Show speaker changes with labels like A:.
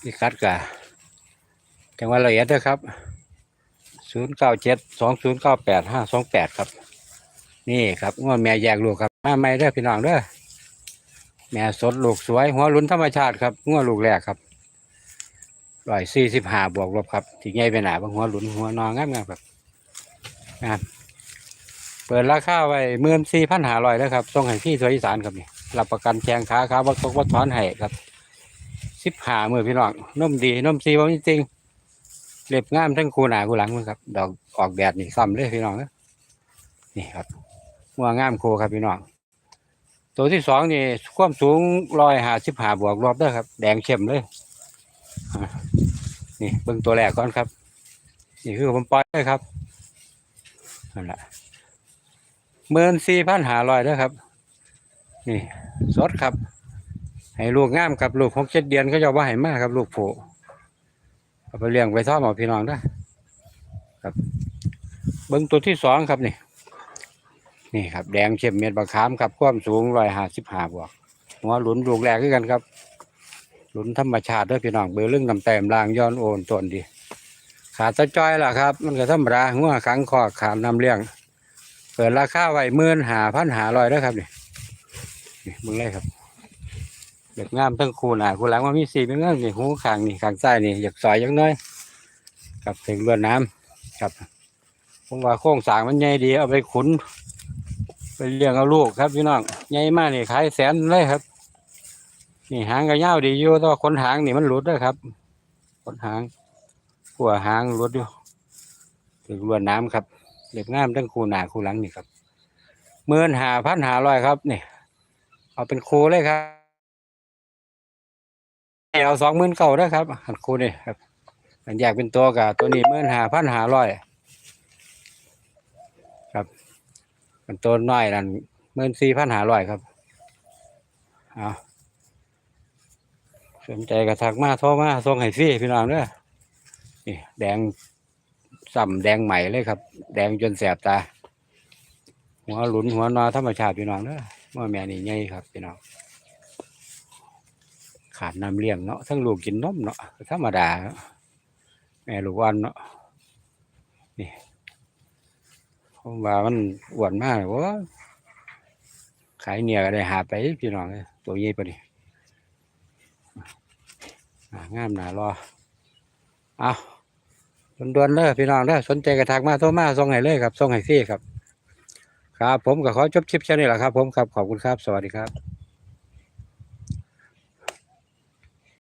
A: พี่คัดกะจังหวัดละเอียดเด้อครับศูนย์เก้าเจ็ดสองศูนย์เก้าแปดห้าสองแปดครับ นี่ครับงวแม่แยกลูกครับมาไม่เด้อพี่น้องเด้อแม่สดลูกสวย หัวหลุนธรรมชาติครับงวลูกแรกครับร้อยสี่สิบห้าบวกลบครับที่ใหญ่ไปหนาบางหัวหลุนหัวนอนงามงามๆครับงามเปิดราคาไว้เมื่นสี่พันหาร้อยแล้วครับส่งให้ที่สวยอีสานครับนี่รับประกันแขงขาขาวัดตกวัดถอนให้ครับ สิบหามือพี่น้องนุ่มดีนุ่มซีว่าจริงๆเล็บงามทั้งคูหนาคูหลังมันครับ ดอกออกแดดนี่ซ้ำเลยพี่น้องนี่ครับหัวงามโคครับพี่น้องตัวที่สองนี่ความสูงร้อยหาสิบหาบวกรอบเด้อครับ แดงเข้มเลยนี่เบิ่งตัวแรกก่อนครับ นี่คือผมปล่อยเลยครับนั่นแหละเมื่นสี่พันหาร้อยเด้อครับ นี่สดครับ ให้ลูกงามครับลูกหกเจ็ดเดือนเขาจะว่าให้มากครับลูกโผเอาไปเลี้ยงไปทอดหมอพี่น้องเด้ครับ เบิ่งตัวที่สองครับนี่ นี่ครับ แดงเข้มเม็ดบะขามครับความสูงร้อยห้าสิบห้าบวกหัวหลุนลูกแรกคือกันครับ หลุนธรรมชาติด้วยพี่น้องเบอร์เรื่องนำแต้มล่างย้อนโอนตนดีขาดตะจ้อยล่ะครับ มันก็ธรรมดาหัวขังคอขาดนำเลี้ยงเปิดราคาไว้หมื่นหาพันหาร้อยแล้วครับนี่นี่มึงเลยครับ เด็กงามทั้งคูหนาคูหลังว่ามีสีเป็นเงื่อนนี่หูขางนี่ขางซ้ายนี่อยากซอยยังน้อยครับถึงลวดน้ำครับผมว่าโค้งสางมันใหญ่ดีเอาไปขุนไปเลี้ยงเอาลูกครับพี่น้องใหญ่มากนี่ขายแสนเลยครับ นี่หางก็ยาวดีอยู่แต่ว่าขนหางนี่มันหลุดด้ครับขนหางหัวหางหลุดอยู่ถึงลวนน้ำครับเล็บงามทั้งคูหนาคูหลังนี่ครับเมื่นหาพันหาร้อยครับนี่เอาเป็นคูเลยครับ เอาสองหมื่นเก่าด้วยครับอันคูนี่ครับอันแยกเป็นตัวกับตัวนี้เมื่นหาพันหาร้อยมับเป็นตัวน้อยนั่นหมื่นสี่พันหาร้อยครับเอาสนใจกระทักมาโทรมาส่งให้ฟรีพี่น้องเด้อนี่แดงส่ำแดงใหม่เลยครับ แดงจนแสบตา หัวหลุนหัวนอธรรมชาติพี่น้องเด้อว่าแม่นี่ใหญ่ครับพี่น้อง ขาดน้ำเลี้ยงเนาะทั้งลูกกินนมเนาะธรรมดาเนาะแม่ลูกอ่อนเนาะนี่ผมว่ามันอ้วนมากเลยว่าขายเนี่ยก็ได้หาไปพี่น้องตัวใหญ่ปะนี่อ่างามหนารอเอาด่วนๆเลยพี่น้องเด้อสนใจกระทักมาโทรมาส่งให้เลยครับส่งให้ฟรีครับ ครับ ผมก็ขอจบคลิปแค่นี้แหละครับ ผมครับขอบคุณครับ สวัสดีครับ